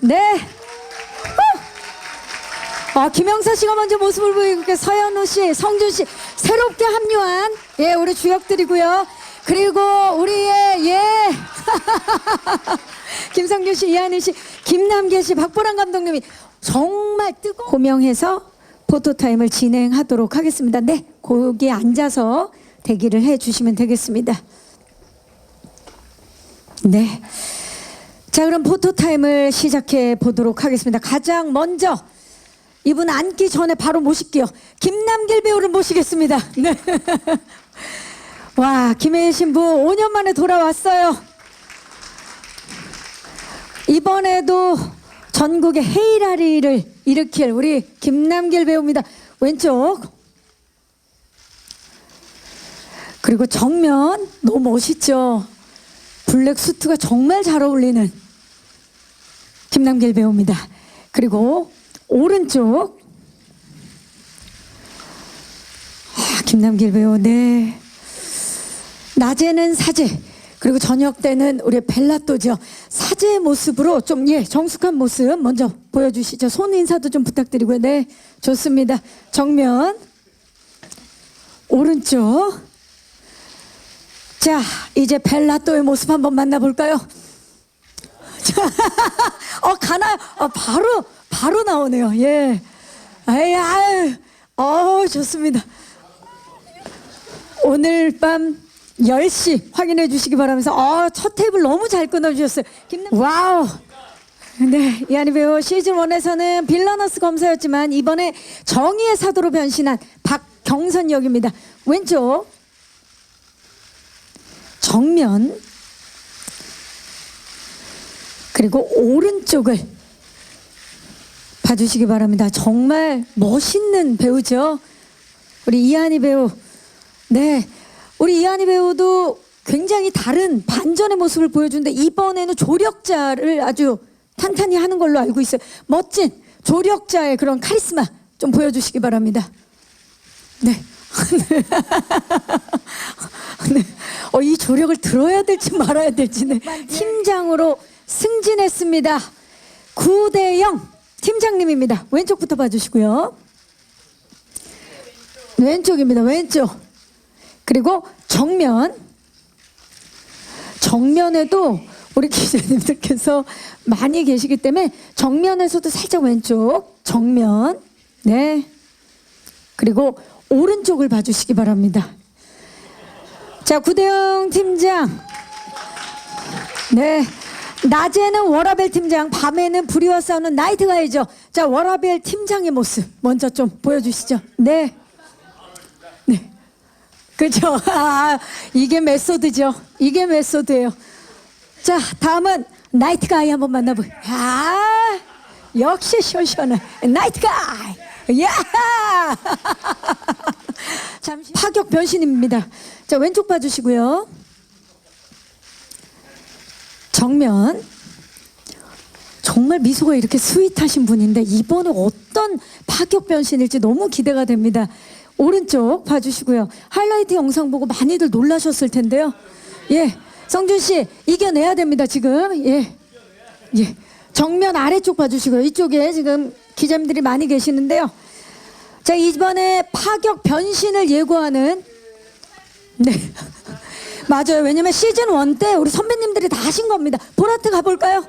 네. 후! 아, 김영사 씨가 먼저 모습을 보이고 서현우 씨, 성준 씨 새롭게 합류한 예 우리 주역들이고요. 그리고 우리의 예 김성준 씨, 이한희 씨, 김남계 씨, 박보람 감독님이 정말 뜨거 고명해서 포토 타임을 진행하도록 하겠습니다. 네, 거기에 앉아서 대기를 해 주시면 되겠습니다. 네. 자, 그럼 포토 타임을 시작해 보도록 하겠습니다. 가장 먼저 이분 앉기 전에 바로 모실게요. 김남길 배우를 모시겠습니다. 네. 와, 김혜인 신부 5년 만에 돌아왔어요. 이번에도 전국의 헤이라리를 일으킬 우리 김남길 배우입니다. 왼쪽. 그리고 정면 너무 멋있죠. 블랙 수트가 정말 잘 어울리는 김남길 배우입니다. 그리고 오른쪽. 아, 김남길 배우 네. 낮에는 사제 그리고 저녁 때는 우리 벨라또죠. 사제의 모습으로 좀 예 정숙한 모습 먼저 보여주시죠. 손 인사도 좀 부탁드리고요. 네 좋습니다. 정면. 오른쪽. 자 이제 벨라또의 모습 한번 만나볼까요? 자, 어 가나요? 어, 바로 바로 나오네요. 예. 아이 아유. 어 좋습니다. 오늘 밤 10시 확인해 주시기 바라면서 어, 첫 테이블 너무 잘 끊어 주셨어요. 김남 와우. 네, 이한희 배우 시즌 1에서는 빌라너스 검사였지만 이번에 정의의 사도로 변신한 박경선 역입니다. 왼쪽 정면 그리고 오른쪽을 봐주시기 바랍니다. 정말 멋있는 배우죠. 우리 이한희 배우. 네. 우리 이한희 배우도 굉장히 다른 반전의 모습을 보여주는데 이번에는 조력자를 아주 탄탄히 하는 걸로 알고 있어요. 멋진 조력자의 그런 카리스마 좀 보여주시기 바랍니다. 네. 네. 어, 이 조력을 들어야 될지 말아야 될지 네. 팀장으로 승진했습니다. 9대 0 팀장님입니다. 왼쪽부터 봐주시고요. 왼쪽입니다. 왼쪽. 그리고 정면. 정면에도 우리 기자님들께서 많이 계시기 때문에 정면에서도 살짝 왼쪽. 정면. 네. 그리고 오른쪽을 봐주시기 바랍니다. 자, 구대영 팀장. 네. 낮에는 워라벨 팀장, 밤에는 불의와 싸우는 나이트 가이죠. 자, 워라벨 팀장의 모습 먼저 좀 보여주시죠. 네. 네. 그죠? 아, 이게 메소드죠. 이게 메소드예요. 자, 다음은 나이트 가이 한번 만나보. 아, 역시 쇼쇼는 나이트 가이. 야! 잠시 파격 변신입니다. 자, 왼쪽 봐주시고요. 정면. 정말 미소가 이렇게 스윗하신 분인데 이번에 어떤 파격 변신일지 너무 기대가 됩니다. 오른쪽 봐주시고요. 하이라이트 영상 보고 많이들 놀라셨을 텐데요. 예, 성준 씨 이겨내야 됩니다 지금. 예, 예. 정면 아래쪽 봐주시고요. 이쪽에 지금 기자님들이 많이 계시는데요. 자 이번에 파격 변신을 예고하는 네. 맞아요. 왜냐면 시즌 1때 우리 선배님들이 다 하신 겁니다. 보라트 가볼까요?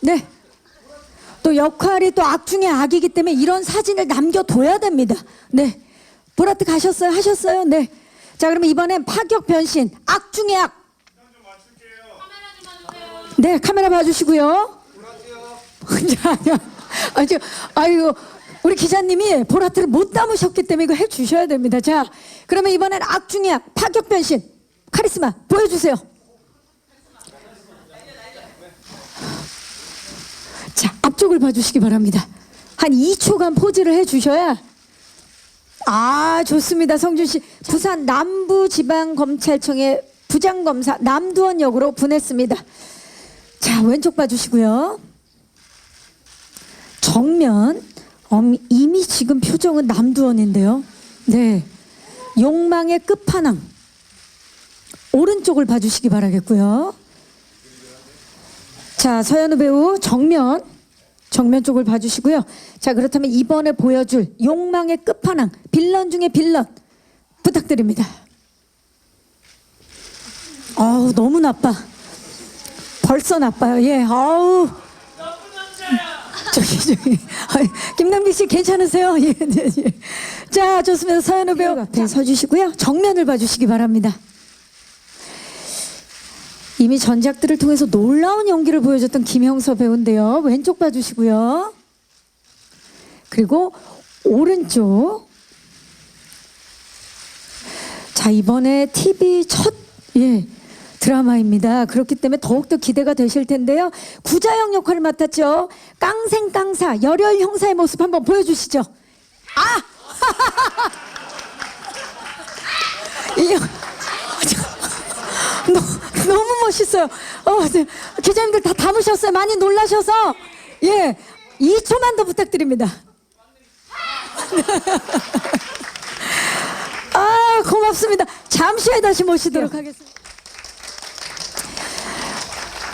네. 또 역할이 또 악 중의 악이기 때문에 이런 사진을 남겨둬야 됩니다. 네. 보라트 가셨어요? 하셨어요? 네. 자, 그러면 이번엔 파격 변신. 악 중의 악. 네, 카메라 봐주시고요. 자, 아주, 아이고, 우리 기자님이 보라트를 못 담으셨기 때문에 이거 해주셔야 됩니다. 자, 그러면 이번엔 악 중의 악. 파격 변신. 카리스마 보여주세요. 자, 앞쪽을 봐주시기 바랍니다. 한 2초간 포즈를 해주셔야 아 좋습니다 성준 씨 부산 남부지방검찰청의 부장검사 남두원 역으로 보냈습니다. 자 왼쪽 봐주시고요. 정면 음, 이미 지금 표정은 남두원인데요. 네 욕망의 끝판왕 오른쪽을 봐주시기 바라겠고요. 자 서현우 배우 정면 정면 쪽을 봐주시고요. 자, 그렇다면 이번에 보여줄 욕망의 끝판왕, 빌런 중에 빌런 부탁드립니다. 아우, 너무 나빠. 벌써 나빠요. 예, 아우. 저기, 저기. 김남기 씨 괜찮으세요? 예, 예, 예. 자, 좋습니다. 서현우 배우 앞에 서주시고요. 정면을 봐주시기 바랍니다. 이미 전작들을 통해서 놀라운 연기를 보여줬던 김형서 배우인데요. 왼쪽 봐주시고요. 그리고 오른쪽. 자, 이번에 TV 첫, 예, 드라마입니다. 그렇기 때문에 더욱더 기대가 되실 텐데요. 구자영 역할을 맡았죠. 깡생깡사, 열혈 형사의 모습 한번 보여주시죠. 아! 이, 너, 너무 멋있어요. 어, 네. 기자님들 다 담으셨어요. 많이 놀라셔서. 예. 2초만 더 부탁드립니다. 아, 고맙습니다. 잠시 후에 다시 모시도록 하겠습니다.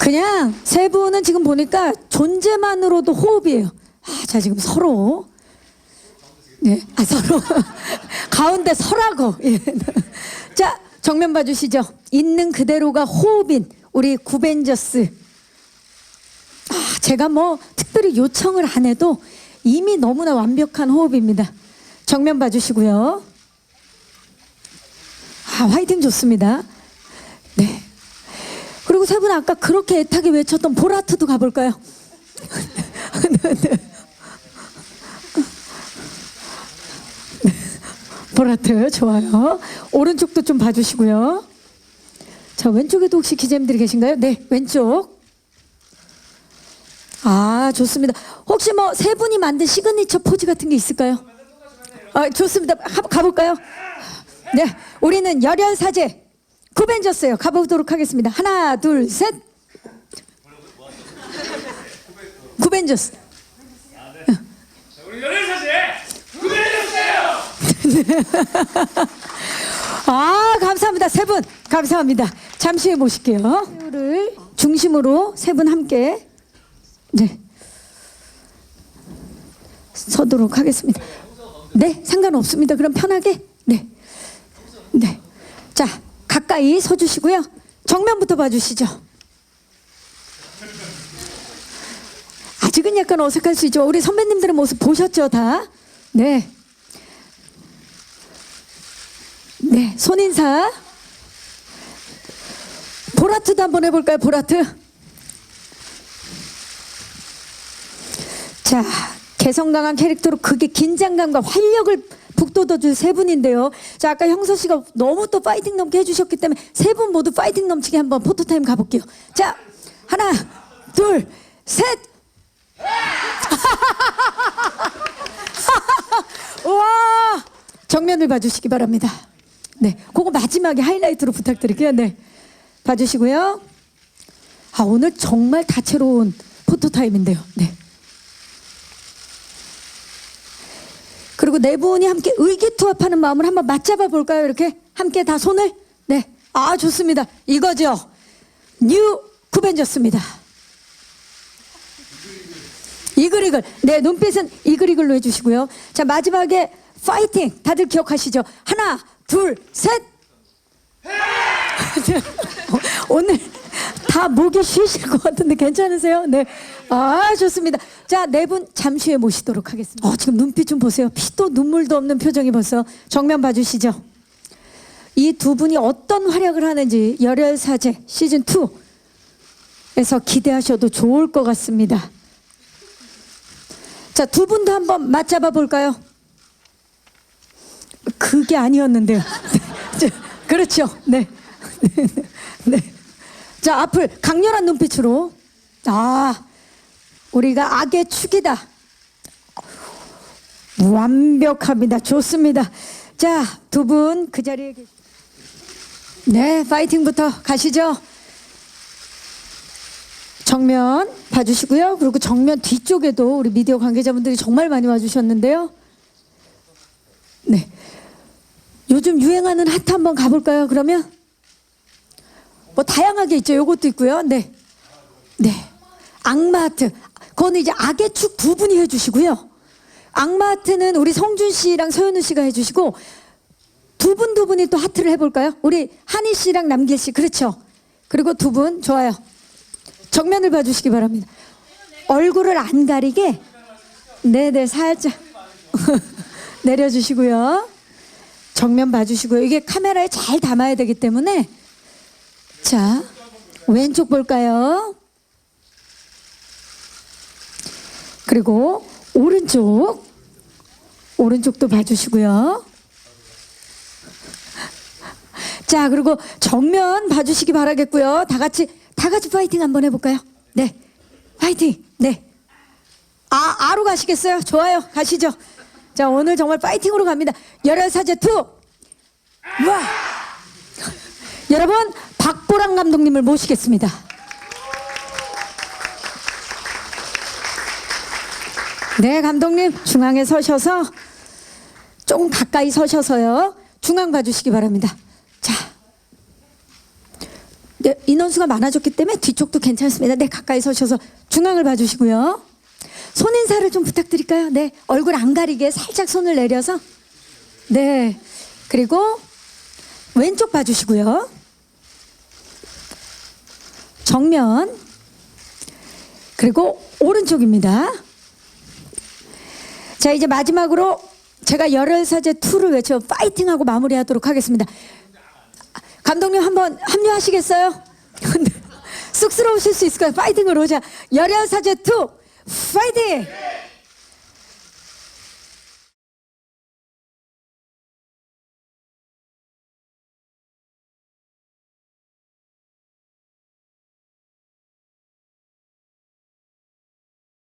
그냥 세 분은 지금 보니까 존재만으로도 호흡이에요. 아, 자, 지금 서로. 네, 아, 서로. 가운데 서라고. 예. 자, 정면 봐주시죠. 있는 그대로가 호흡인 우리 구벤저스. 아, 제가 뭐 특별히 요청을 안 해도 이미 너무나 완벽한 호흡입니다. 정면 봐주시고요. 아, 화이팅 좋습니다. 네. 그리고 세 분 아까 그렇게 애타게 외쳤던 보라트도 가볼까요? 네. 보라트 좋아요. 오른쪽도 좀 봐주시고요. 자 왼쪽에도 혹시 기자님들이 계신가요? 네 왼쪽. 아 좋습니다. 혹시 뭐 세 분이 만든 시그니처 포즈 같은 게 있을까요? 아 좋습니다. 가, 가볼까요? 네 우리는 열혈 사제 구벤져스예요. 가보도록 하겠습니다. 하나 둘 셋. 구벤져스. 우리 연애 사실 구매해주세요. 아 감사합니다. 세 분. 감사합니다. 잠시 후에 모실게요. 배우를 중심으로 세 분 함께. 네. 서도록 하겠습니다. 네 상관없습니다. 그럼 편하게. 네. 네네 자 가까이 서주시고요. 정면부터 봐주시죠. 아직은 약간 어색할 수 있죠. 우리 선배님들의 모습 보셨죠 다 네 네, 손인사. 보라트도 한번 해볼까요, 보라트? 자, 개성 강한 캐릭터로 그게 긴장감과 활력을 북돋워줄 세 분인데요. 자, 아까 형서 씨가 너무 또 파이팅 넘게 해주셨기 때문에 세 분 모두 파이팅 넘치게 한번 포토타임 가볼게요. 자, 하나, 둘, 셋! 우와! 정면을 봐주시기 바랍니다. 네, 그거 마지막에 하이라이트로 부탁드릴게요. 네, 봐주시고요. 아, 오늘 정말 다채로운 포토 타임인데요. 네. 그리고 네 분이 함께 의기투합하는 마음을 한번 맞잡아 볼까요? 이렇게 함께 다 손을 네, 아 좋습니다. 이거죠. 뉴 구벤졌습니다. 이글이글. 네, 눈빛은 이글이글로 해주시고요. 자, 마지막에 파이팅. 다들 기억하시죠? 하나, 둘, 셋. 오늘 다 목이 쉬실 것 같은데 괜찮으세요? 네. 아, 좋습니다. 자, 네 분 잠시 후에 모시도록 하겠습니다. 어, 지금 눈빛 좀 보세요. 피도 눈물도 없는 표정이 벌써 정면 봐주시죠. 이 두 분이 어떤 활약을 하는지 열혈사제 시즌 2에서 기대하셔도 좋을 것 같습니다. 자, 두 분도 한번 맞잡아 볼까요? 그게 아니었는데요. 자, 그렇죠. 네. 네. 자, 앞을 강렬한 눈빛으로. 아, 우리가 악의 축이다. 완벽합니다. 좋습니다. 자, 두 분 그 자리에 계시. 네, 파이팅부터 가시죠. 정면 봐주시고요. 그리고 정면 뒤쪽에도 우리 미디어 관계자분들이 정말 많이 와주셨는데요. 네. 요즘 유행하는 핫 한번 가볼까요? 그러면 뭐 다양하게 있죠. 요것도 있고요. 네. 네. 악마 하트. 그거는 이제 악의 축 두 분이 해주시고요. 악마 하트는 우리 성준 씨랑 서현우 씨가 해주시고 두 분 두 분이 또 하트를 해볼까요? 우리 한희 씨랑 남길 씨 그렇죠. 그리고 두 분 좋아요. 정면을 봐주시기 바랍니다. 얼굴을 안 가리게 네네 살짝 내려주시고요. 정면 봐주시고요. 이게 카메라에 잘 담아야 되기 때문에 자 왼쪽 볼까요? 그리고 오른쪽 오른쪽도 봐주시고요. 자 그리고 정면 봐주시기 바라겠고요. 다 같이 다 같이 파이팅 한번 해볼까요? 네, 파이팅. 네. 아 아로 가시겠어요? 좋아요. 가시죠. 자 오늘 정말 파이팅으로 갑니다. 열혈 사제 투. 와. 여러분 박보람 감독님을 모시겠습니다. 네 감독님 중앙에 서셔서 조금 가까이 서셔서요 중앙 봐주시기 바랍니다. 자. 네, 인원수가 많아졌기 때문에 뒤쪽도 괜찮습니다. 네, 가까이 서셔서 중앙을 봐주시고요. 손 인사를 좀 부탁드릴까요? 네, 얼굴 안 가리게 살짝 손을 내려서. 네, 그리고 왼쪽 봐주시고요. 정면. 그리고 오른쪽입니다. 자, 이제 마지막으로 제가 열혈사제 2를 외쳐 파이팅하고 마무리하도록 하겠습니다. 감독님 한번 합류하시겠어요? 쑥스러우실 수 있을까요? 파이팅으로 자 열혈사제 2 파이팅!